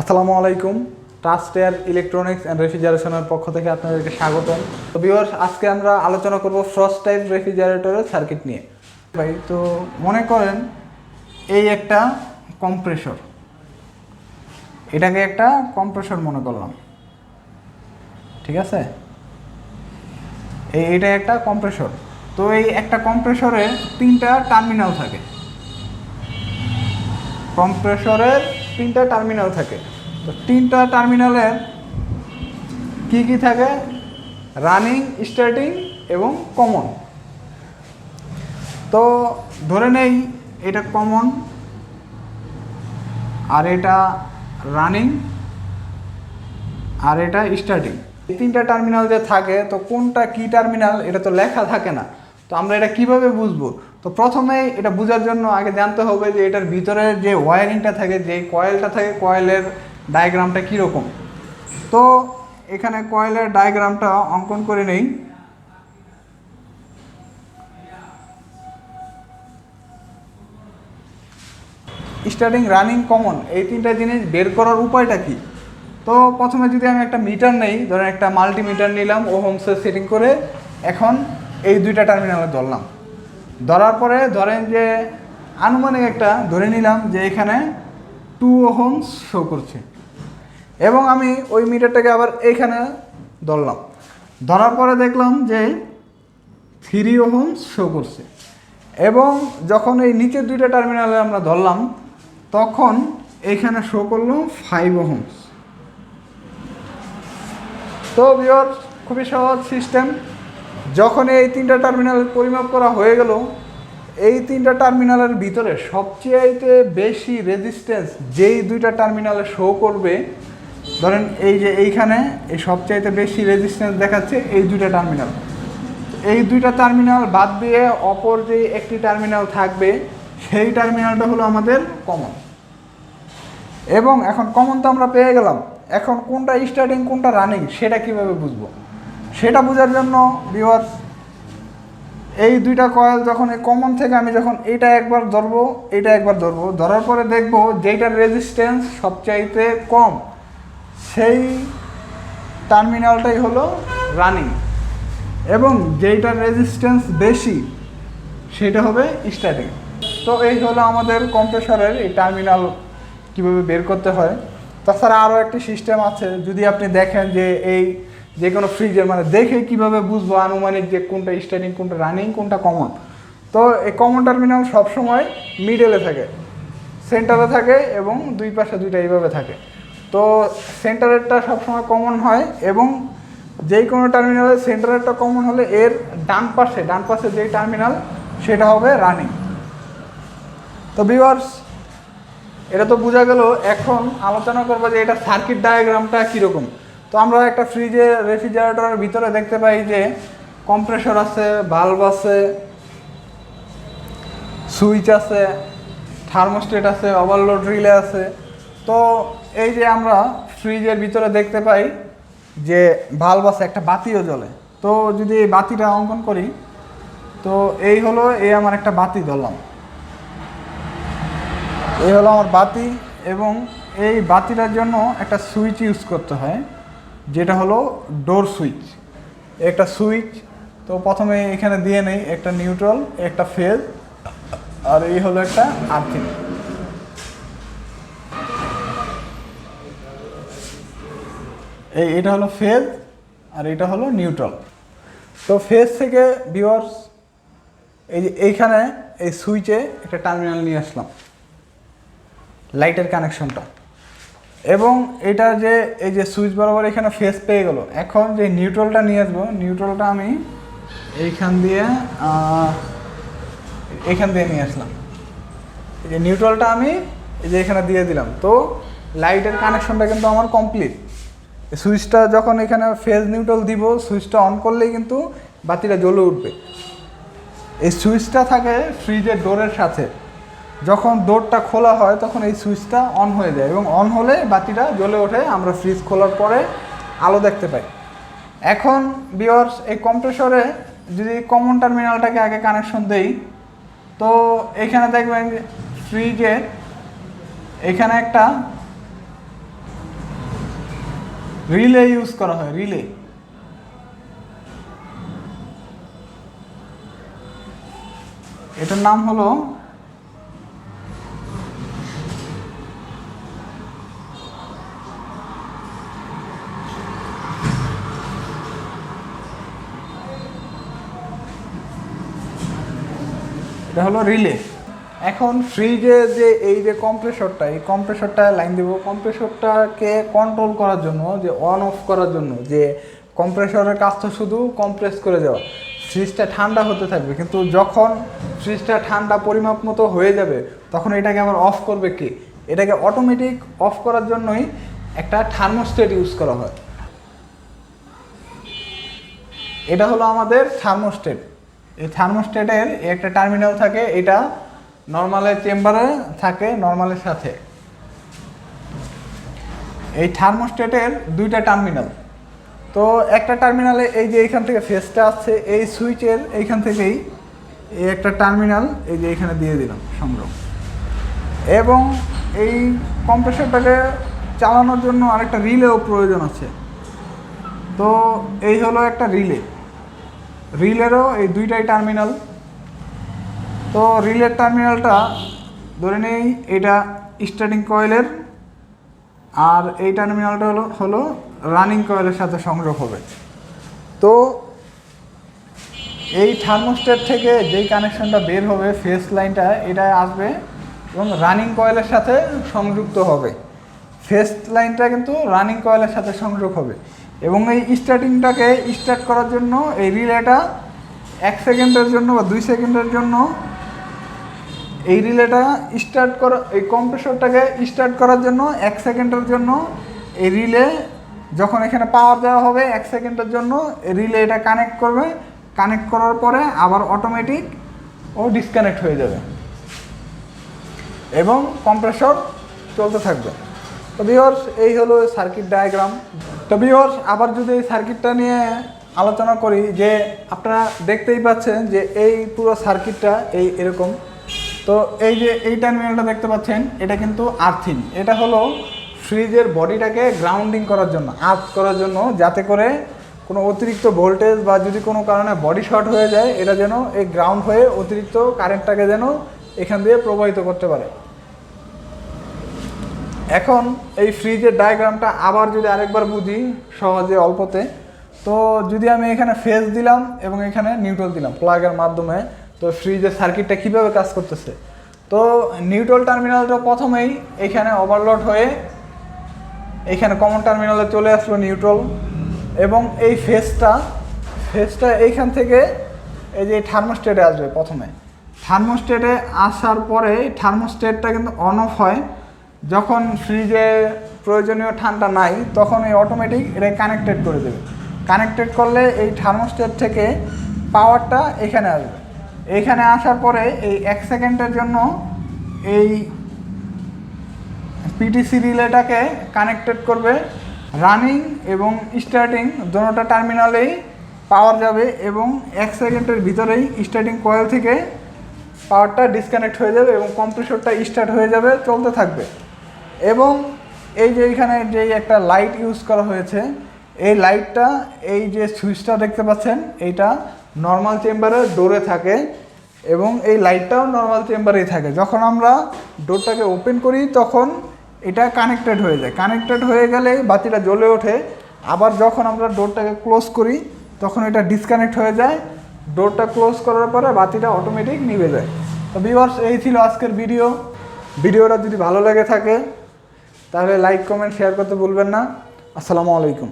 আসসালামু আলাইকুম। Trust Air Electronics and রেফ্রিজারেশনের পক্ষ থেকে আপনাদেরকে স্বাগতম। তো ভিউয়ার্স আজকে আমরা আলোচনা করব ফ্রস্ট টাইপ রেফ্রিজারেটরের সার্কিট নিয়ে। ভাই, তো মনে করেন এই একটা কম্প্রেসর এটাকে একটা কম্প্রেসর মনে করলাম। ঠিক আছে? এই, এটা একটা কম্প্রেসর তো এই একটা কম্প্রেসরে তিনটা টার্মিনাল থাকে। কম্প্রেসরের তিনটা টার্মিনাল থাকে। তো তিনটা টার্মিনালের কি কি থাকে? রানিং স্টার্টিং এবং কমন তো ধরে নেই এটা কমন আর এটা রানিং আর এটা স্টার্টিং এই তিনটা টার্মিনাল যে থাকে, তো কোনটা কি টার্মিনাল এটা তো লেখা থাকে না। তো আমরা এটা কীভাবে বুঝব? তো প্রথমে এটা বোঝার জন্য আগে জানতে হবে যে এটার ভিতরে যে ওয়ারিংটা থাকে, যে কয়েলটা থাকে, কয়েলের ডায়াগ্রামটা কীরকম। তো এখানে কয়েলের ডায়াগ্রামটা অঙ্কন করে নেই। স্টার্টিং রানিং কমন এই তিনটা জিনিস বের করার উপায়টা কি? তো প্রথমে যদি আমি একটা মিটার নেই, ধরেন একটা মাল্টিমিটার নিলাম ও হোমসে সেটিং করে, এখন এই দুইটা টার্মিনালে ধরলাম। ধরার পরে ধরেন যে আনুমানিক একটা ধরে নিলাম যে এখানে টু হোমস শো করছে। এবং আমি ওই মিটারটাকে আবার এইখানে ধরলাম। ধরার পরে দেখলাম যে থ্রি ওহমস শো করছে। এবং যখন এই নিচের দুইটা টার্মিনালে আমরা ধরলাম, তখন এখানে শো করল ফাইভ ওহমস তো বিয়র খুবই সহজ সিস্টেম যখন এই তিনটা টার্মিনাল পরিমাপ করা হয়ে গেল, এই তিনটা টার্মিনালের ভিতরে সবচেয়ে বেশি রেজিস্ট্যান্স যেই দুইটা টার্মিনালে শো করবে, ধরেন এই যে এইখানে এই সবচাইতে বেশি রেজিস্ট্যান্স দেখাচ্ছে এই দুইটা টার্মিনাল এই দুইটা টার্মিনাল বাদ দিয়ে অপর যে একটি টার্মিনাল থাকবে, সেই টার্মিনালটা হলো আমাদের কমন এবং এখন কমন তো আমরা পেয়ে গেলাম। এখন কোনটা স্টার্টিং কোনটা রানিং সেটা কীভাবে বুঝব? সেটা বোঝার জন্য ভিউয়ার্স এই দুইটা কয়েল যখন এই কমন থেকে আমি যখন এইটা একবার ধরবো, এইটা একবার ধরবো, ধরার পরে দেখব যেইটার রেজিস্ট্যান্স সবচাইতে কম, সেই টার্মিনালটাই হলো রানিং এবং যেইটার রেজিস্ট্যান্স বেশি সেটা হবে স্টার্টিং তো এই হলো আমাদের কম্প্রেসরের এই টার্মিনাল কীভাবে বের করতে হয়। তাছাড়া আরও একটি সিস্টেম আছে, যদি আপনি দেখেন যে এই যে কোনো ফ্রিজের মানে দেখে কীভাবে বুঝব আনুমানিক যে কোনটা স্টার্টিং কোনটা রানিং কোনটা কমন তো এই কমন টার্মিনাল সবসময় মিডলে থাকে সেন্টারে থাকে এবং দুই পাশে দুইটা এইভাবে থাকে। তো সেন্টারেরটা সবসময় কমন হয় এবং যেই কোনো টার্মিনালে সেন্টারেরটা কমন হলে এর ডান পাশে ডান পাশে যেই টার্মিনাল সেটা হবে রানিং তো ভিউয়ার্স এটা তো বোঝা গেল, এখন আলোচনা করব যে এটা সার্কিট ডায়াগ্রামটা কীরকম। তো আমরা একটা ফ্রিজে রেফ্রিজারেটরের ভিতরে দেখতে পাই যে কম্প্রেসর আছে বাল্ব আছে সুইচ আছে থার্মোস্টেট আছে ওভারলোড রিলে আছে। তো এই যে আমরা ফ্রিজের ভিতরে দেখতে পাই যে বাল্ব আছে, একটা বাতিও জ্বলে। তো যদি এই বাতিটা অঙ্কন করি, তো এই হলো, এই আমার একটা বাতি ধরলাম। এই হলো আমার বাতি এবং এই বাতিটার জন্য একটা সুইচ ইউজ করতে হয়। যেটা হলো ডোর সুইচ একটা সুইচ তো প্রথমে এখানে দিয়ে নেই, একটা নিউট্রাল একটা ফেজ আর এই হলো একটা আর্থিং এই, এটা হলো ফেজ আর এটা হলো নিউট্রাল তো ফেজ থেকে ভিউয়ার্স এই যে এইখানে এই সুইচে একটা টার্মিনাল নিয়ে আসলাম। লাইটের কানেকশনটা এবং এটা যে এই যে সুইচ বরাবর এখানে ফেস পেয়ে গেল। এখন যে নিউট্রালটা নিয়ে আসব নিউট্রালটা আমি এইখান দিয়ে আহ, এইখান দিয়ে নিয়ে আসলাম। এই যে নিউট্রালটা আমি এই যে এখানে দিয়ে দিলাম। তো লাইটের কানেকশনটা কিন্তু আমার কমপ্লিট সুইচটা যখন এখানে ফেজ নিউট্রাল দিব সুইচটা অন করলেই কিন্তু বাতিটা জ্বলে উঠবে। এই সুইচটা থাকে ফ্রিজের ডোরের সাথে। যখন ডোরটা খোলা হয়, তখন এই সুইচটা অন হয়ে যায় এবং অন হলে বাতিটা জ্বলে ওঠে। আমরা ফ্রিজ খোলার পরে আলো দেখতে পাই। এখন বিয়ার্স এই কম্প্রেসরে যদি কমন টার্মিনালটাকে আগে কানেকশন দেই, তো এখানে দেখবেন ফ্রিজের এখানে একটা রিলে ইউজ করা হয় রিলে এটার নাম হলো এটা হলো রিলে। এখন ফ্রিজে যে এই যে কম্প্রেসরটা এই কম্প্রেসরটা লাইন দেবো। কম্প্রেসরটাকে কন্ট্রোল করার জন্য, যে অন অফ করার জন্য, যে কম্প্রেসরের কাজ তো শুধু কম্প্রেস করে দেওয়া। ফ্রিজটা ঠান্ডা হতে থাকবে, কিন্তু যখন ফ্রিজটা ঠান্ডা পরিমাপ মতো হয়ে যাবে, তখন এটাকে আবার অফ করবে কি? এটাকে অটোমেটিক অফ করার জন্যই একটা থার্মোস্টেট ইউজ করা হয়। এটা হলো আমাদের থার্মোস্টেট এই থার্মোস্টেটের একটা টার্মিনাল থাকে, এটা নর্মালের চেম্বারে থাকে নর্মালের সাথে। এই থার্মোস্টেটের দুইটা টার্মিনাল। তো একটা টার্মিনালে এই যে এইখান থেকে ফেসটা আসছে, এই সুইচের এইখান থেকেই এই একটা টার্মিনাল এই যে এখানে দিয়ে দিলাম সংগ্রহ। এবং এই কম্প্রেসরটাকে চালানোর জন্য আরেকটা রিলেও প্রয়োজন আছে। তো এই হলো একটা রিলে। রিলেরও এই দুইটাই টার্মিনাল। তো রিলের টার্মিনালটা ধরে নেই, এটা স্টার্টিং কয়েলের। আর এই টার্মিনালটা হলো হলো রানিং কয়েলের সাথে সংযোগ হবে। তো এই থার্মোস্টেট থেকে যেই কানেকশনটা বের হবে, ফেস লাইনটা, এটা আসবে এবং রানিং কয়েলের সাথে সংযুক্ত হবে। ফেস লাইনটা কিন্তু রানিং কয়েলের সাথে সংযোগ হবে। এবং এই স্টার্টিংটাকে স্টার্ট করার জন্য, এই রিলেটা এক সেকেন্ডের জন্য বা দুই সেকেন্ডের জন্য, এই রিলেটা স্টার্ট করা, এই কম্প্রেসরটাকে স্টার্ট করার জন্য এক সেকেন্ডের জন্য, এই রিলে যখন এখানে পাওয়ার দেওয়া হবে এক সেকেন্ডের জন্য রিলে এটা কানেক্ট করবে। কানেক্ট করার পরে আবার অটোমেটিক ও ডিসকানেক্ট হয়ে যাবে। এবং কম্প্রেসর চলতে থাকবে। তো ভিওর্স এই হলো সার্কিট ডায়াগ্রাম তো ভিওর্স আবার যদি এই সার্কিটটা নিয়ে আলোচনা করি যে আপনারা দেখতেই পাচ্ছেন যে এই পুরো সার্কিটটা এই এরকম। তো এই যে এই টার্মিনালটা দেখতে পাচ্ছেন, এটা কিন্তু আর্থিং এটা হলো ফ্রিজের বডিটাকে গ্রাউন্ডিং করার জন্য আর্থ করার জন্য, যাতে করে কোনো অতিরিক্ত ভোল্টেজ বা যদি কোনো কারণে বডি শর্ট হয়ে যায়, এটা যেন এই গ্রাউন্ড হয়ে অতিরিক্ত কারেন্টটাকে যেন এখান দিয়ে প্রবাহিত করতে পারে। এখন এই ফ্রিজের ডায়াগ্রামটা আবার যদি আরেকবার বুঝি সহজে, অল্পতে, তো যদি আমি এখানে ফেজ দিলাম এবং এখানে নিউট্রাল দিলাম প্লাগের মাধ্যমে, তো ফ্রিজের সার্কিটটা কীভাবে কাজ করতেছে? তো নিউট্রাল টার্মিনালটা প্রথমেই এখানে ওভারলোড হয়ে এখানে কমন টার্মিনালে চলে আসলো নিউট্রাল এবং এই ফেসটা ফেসটা এইখান থেকে এই যে থার্মোস্টেটে আসবে প্রথমে। থার্মোস্টেটে আসার পরে থার্মোস্টেটটা কিন্তু অন অফ হয়। যখন ফ্রিজে প্রয়োজনীয় ঠান্ডা নাই, তখন এই অটোমেটিক এটা কানেক্টেড করে দেবে। কানেক্টেড করলে এই থার্মোস্টেট থেকে পাওয়ারটা এখানে আসবে। এখানে আসার পরে এই এক সেকেন্ডের জন্য এই পিটিসি রিলেটাকে কানেক্টেড করবে। রানিং এবং স্টার্টিং দুটোটা টার্মিনালেই পাওয়ার যাবে এবং এক সেকেন্ডের ভিতরেই স্টার্টিং কয়েল থেকে পাওয়ারটা ডিসকানেক্ট হয়ে যাবে এবং কম্প্রেসরটা স্টার্ট হয়ে যাবে, চলতে থাকবে। এবং এই যে এখানে যে একটা লাইট ইউজ করা হয়েছে, এই লাইটটা এই যে সুইচটা দেখতে পাচ্ছেন, এইটা নর্মাল চেম্বারে ডোরে থাকে এবং এই লাইটটাও নর্মাল চেম্বারেই থাকে। যখন আমরা ডোরটাকে ওপেন করি, তখন এটা কানেক্টেড হয়ে যায়। কানেক্টেড হয়ে গেলে বাতিটা জ্বলে ওঠে। আবার যখন আমরা ডোরটাকে ক্লোজ করি, তখন এটা ডিসকানেক্ট হয়ে যায়। ডোরটা ক্লোজ করার পরে বাতিটা অটোমেটিক নিভে যায়। তো ভিউয়ার্স এই ছিল আজকের ভিডিও ভিডিওটা যদি ভালো লেগে থাকে তাহলে লাইক কমেন্ট শেয়ার করতে ভুলবেন না। আসসালামু আলাইকুম।